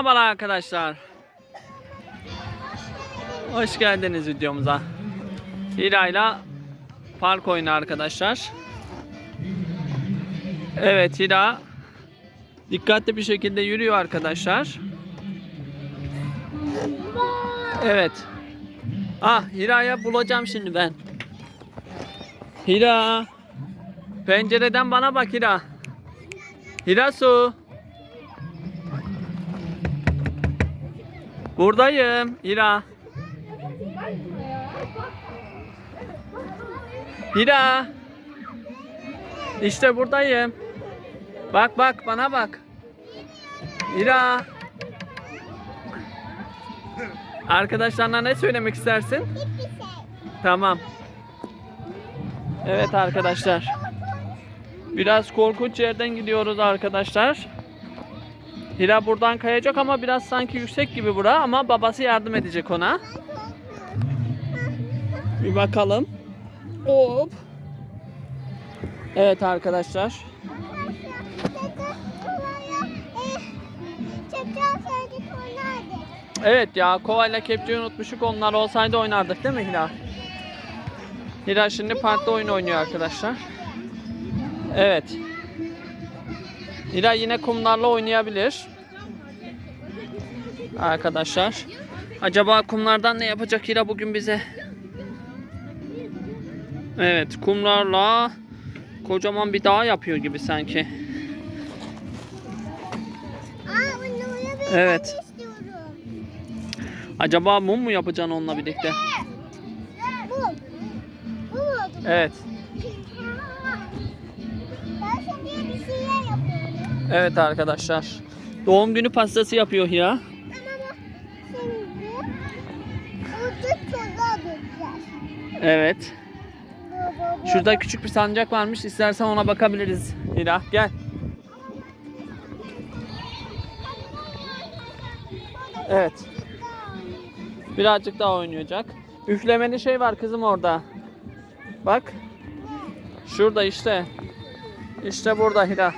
Merhabalar arkadaşlar. Hoş geldiniz videomuza. Hira'yla park oyunu arkadaşlar. Evet Hira dikkatli bir şekilde yürüyor arkadaşlar. Evet. Ah Hira'ya bulacağım şimdi ben. Hira. Pencereden bana bak Hira. Hira su. Buradayım Hira. Hira. İşte buradayım. Bak bak bana bak. Hira. Arkadaşlarına ne söylemek istersin? Tamam. Evet arkadaşlar. Biraz korkunç yerden gidiyoruz arkadaşlar. Hira buradan kayacak ama biraz sanki yüksek gibi bura ama babası yardım edecek ona. Bir bakalım. Hop. Evet arkadaşlar. Evet ya kovayla kepçeyi unutmuşuk onlar olsaydı oynardık değil mi Hira? Hira şimdi parkta oyun oynuyor arkadaşlar. Evet. Hira yine kumlarla oynayabilir. Arkadaşlar. Acaba kumlardan ne yapacak Hira bugün bize? Evet kumlarla kocaman bir dağ yapıyor gibi sanki. Evet. Acaba mum mu yapacaksın onunla birlikte? Evet. Ben şimdi bir şeyler yapıyorum. Evet arkadaşlar. Doğum günü pastası yapıyor dökeceğiz. Evet. Şurada küçük bir sancak varmış. İstersen ona bakabiliriz. Hira gel. Evet. Birazcık daha oynayacak. Üflemeli şey var kızım orada. Bak. Şurada işte. İşte burada Hira.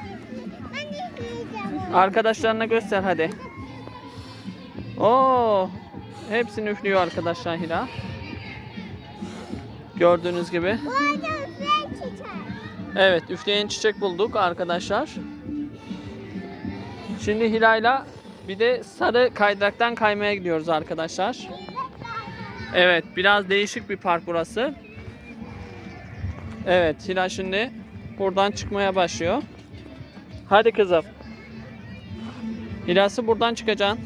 Arkadaşlarına göster hadi. Oo! Hepsini üflüyor arkadaşlar Hira. Gördüğünüz gibi. Evet, üfleyen çiçek bulduk arkadaşlar. Şimdi Hira'yla bir de sarı kaydıraktan kaymaya gidiyoruz arkadaşlar. Evet, biraz değişik bir park burası. Evet, Hira şimdi buradan çıkmaya başlıyor. Hadi kızım. Hirası buradan çıkacaksın.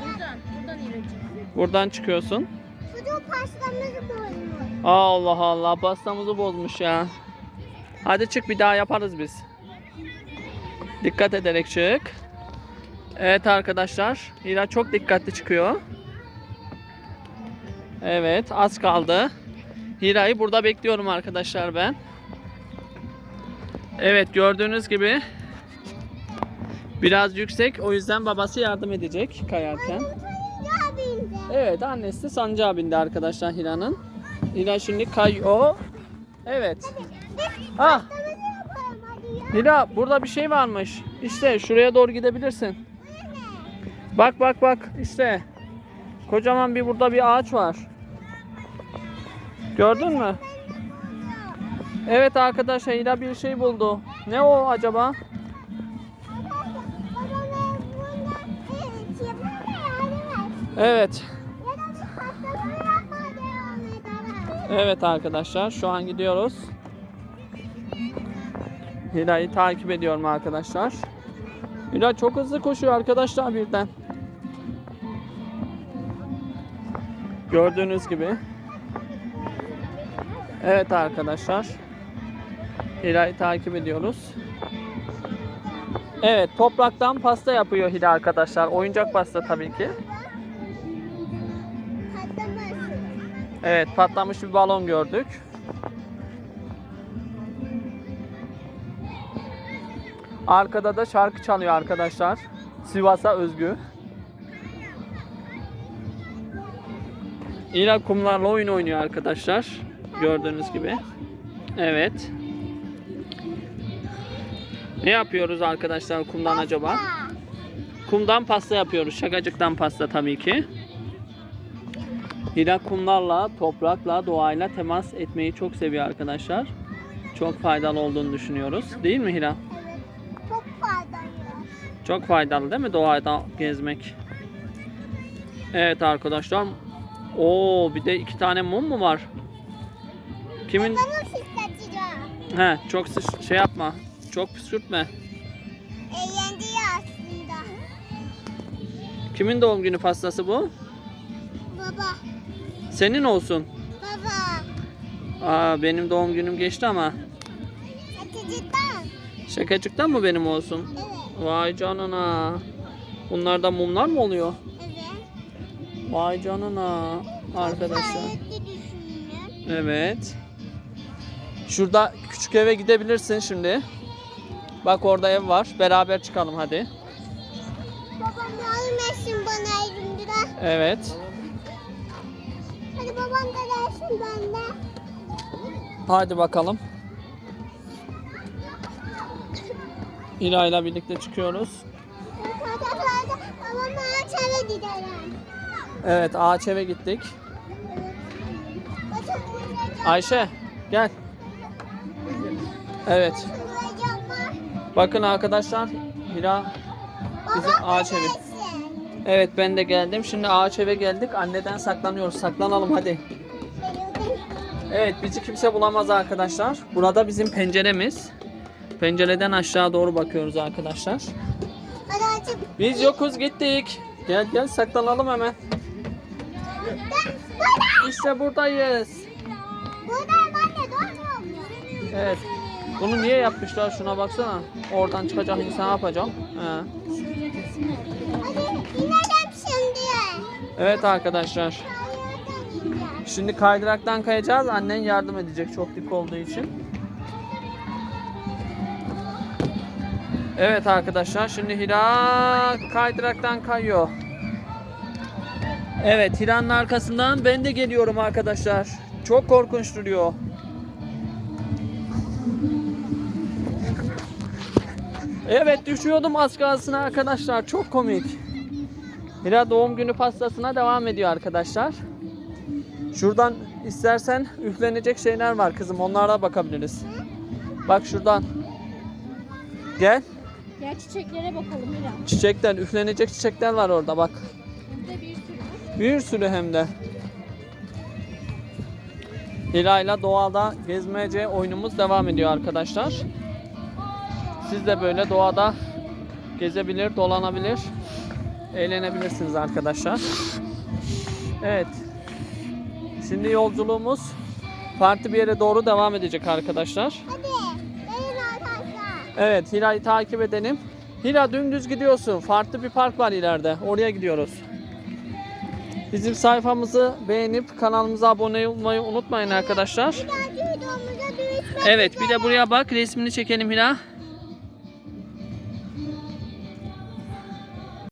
Buradan, buradan yiyeceğim. Buradan çıkıyorsun. Çocuk pastamızı bozmuş. Allah Allah, pastamızı bozmuş ya. Hadi çık bir daha yaparız biz. Dikkat ederek çık. Evet arkadaşlar, Hira çok dikkatli çıkıyor. Evet, az kaldı. Hira'yı burada bekliyorum arkadaşlar ben. Evet, gördüğünüz gibi biraz yüksek. O yüzden babası yardım edecek kayarken. Evet annesi sancağa bindi arkadaşlar Hira'nın. Hira şimdi kayıyor. Evet. Ah. Hira burada bir şey varmış. İşte şuraya doğru gidebilirsin. Bak bak bak işte. Kocaman bir burada bir ağaç var. Gördün mü? Evet arkadaşlar Hira bir şey buldu. Ne o acaba? Evet. Evet. Arkadaşlar şu an gidiyoruz. Hira'yı takip ediyorum arkadaşlar. Hira çok hızlı koşuyor arkadaşlar birden. Gördüğünüz gibi. Evet arkadaşlar. Hira'yı takip ediyoruz. Evet topraktan pasta yapıyor Hira arkadaşlar. Oyuncak pasta tabii ki. Evet patlamış bir balon gördük. Arkada da şarkı çalıyor arkadaşlar. Sivas'a özgü. Yine kumlarla oyun oynuyor arkadaşlar. Gördüğünüz gibi. Evet. Ne yapıyoruz arkadaşlar kumdan acaba? kumdan pasta yapıyoruz. Şakacıktan pasta tabii ki. Hira kumlarla, toprakla, doğayla temas etmeyi çok seviyor arkadaşlar. Çok faydalı olduğunu düşünüyoruz. Değil mi Hira? Çok faydalı. Çok faydalı değil mi doğada gezmek? Evet arkadaşlar. Oo bir de iki tane mum mu var? Kimin? He çok sıç- şey yapma. Çok püskürtme. Eğlenceli aslında. Kimin doğum günü pastası bu? Baba. Senin olsun. Baba. Aa benim doğum günüm geçti ama. Açıcıdan. Şakacıktan mı benim olsun? Evet. Vay canına. Bunlarda mumlar mı oluyor? Evet. Vay canına arkadaşlar. Evet. Şurada küçük eve gidebilirsin şimdi. Bak orada ev var. Beraber çıkalım hadi. Babam etsin bana elimde. Evet. Babam da gelsin ben de. Hadi bakalım. İla ile birlikte çıkıyoruz. Babamla ağaç eve gidelim. Evet ağaç eve gittik. Ayşe gel. Evet. Bakın arkadaşlar. Hira bizim Babam ağaç evi. Evet ben de geldim. Şimdi ağaç eve geldik. Anneden saklanıyoruz. Saklanalım hadi. Evet bizi kimse bulamaz arkadaşlar. Burada bizim penceremiz. Pencereden aşağı doğru bakıyoruz arkadaşlar. Biz yokuz gittik. Gel gel saklanalım hemen. İşte buradayız. Evet. Bunu niye yapmışlar? Şuna baksana. Oradan çıkacak insan yapacak? He. Evet arkadaşlar. Şimdi kaydıraktan kayacağız. Annen yardım edecek çok dik olduğu için. Evet arkadaşlar şimdi Hira kaydıraktan kayıyor. Evet Hira'nın arkasından ben de geliyorum arkadaşlar. Çok korkunç duruyor. Evet düşüyordum az kalsın arkadaşlar. Çok komik. Hira doğum günü pastasına devam ediyor arkadaşlar. Şuradan istersen üflenecek şeyler var kızım. Onlara bakabiliriz. Bak şuradan. Gel. Gel çiçeklere bakalım Mira. Çiçekler, üflenecek çiçekler var orada bak. Burada bir sürü. Bir sürü hem de. Hilayla doğada gezmece oyunumuz devam ediyor arkadaşlar. Siz de böyle doğada gezebilir, dolanabilir, eğlenebilirsiniz arkadaşlar. Evet. Şimdi yolculuğumuz farklı bir yere doğru devam edecek arkadaşlar. Hadi. Evet, Hira'yı takip edelim. Hira dümdüz gidiyorsun. Farklı bir park var ileride. Oraya gidiyoruz. Bizim sayfamızı beğenip kanalımıza abone olmayı unutmayın arkadaşlar. Evet, bir de buraya bak. Resmini çekelim Hira.